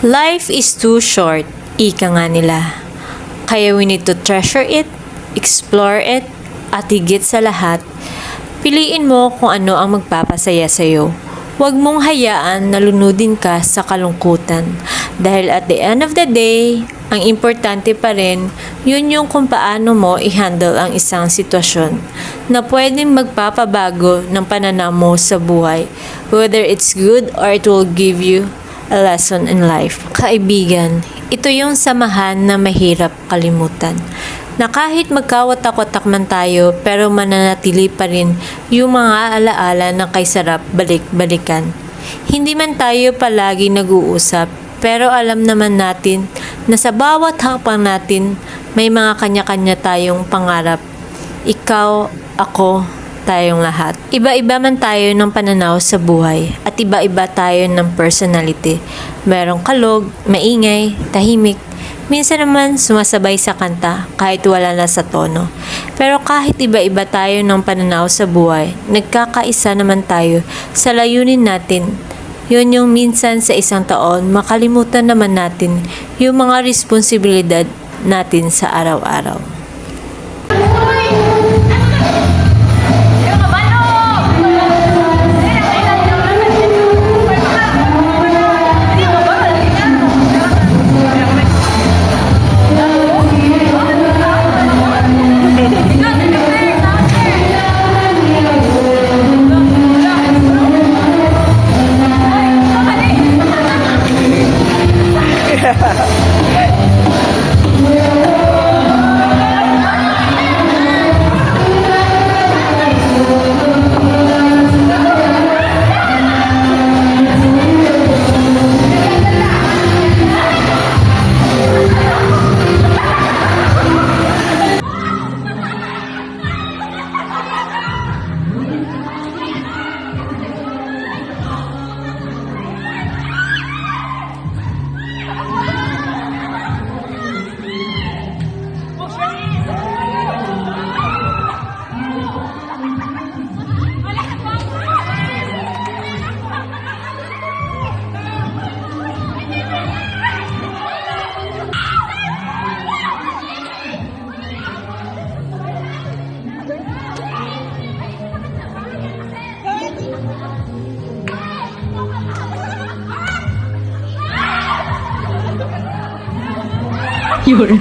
Life is too short, ika nga nila. Kaya we need to treasure it, explore it, at higit sa lahat, piliin mo kung ano ang magpapasaya sa'yo. Huwag mong hayaan na lunudin ka sa kalungkutan. Dahil at the end of the day, ang importante pa rin, yun yung kung paano mo i-handle ang isang sitwasyon na pwedeng magpapabago ng pananaw mo sa buhay. Whether it's good or it will give you a lesson in life. Kaibigan, ito yung samahan na mahirap kalimutan. Na kahit magkawatak-watak man tayo, pero mananatili pa rin yung mga alaala na kay sarap balik-balikan. Hindi man tayo palagi nag-uusap, pero alam naman natin na sa bawat hakbang natin, may mga kanya-kanya tayong pangarap. Ikaw, ako, tayong lahat. Iba-iba man tayo ng pananaw sa buhay at iba-iba tayo ng personality. Merong kalog, maingay, tahimik. Minsan naman sumasabay sa kanta kahit wala na sa tono. Pero kahit iba-iba tayo ng pananaw sa buhay, nagkakaisa naman tayo sa layunin natin yun yung minsan sa isang taon, makalimutan naman natin yung mga responsibilidad natin sa araw-araw. কি করে?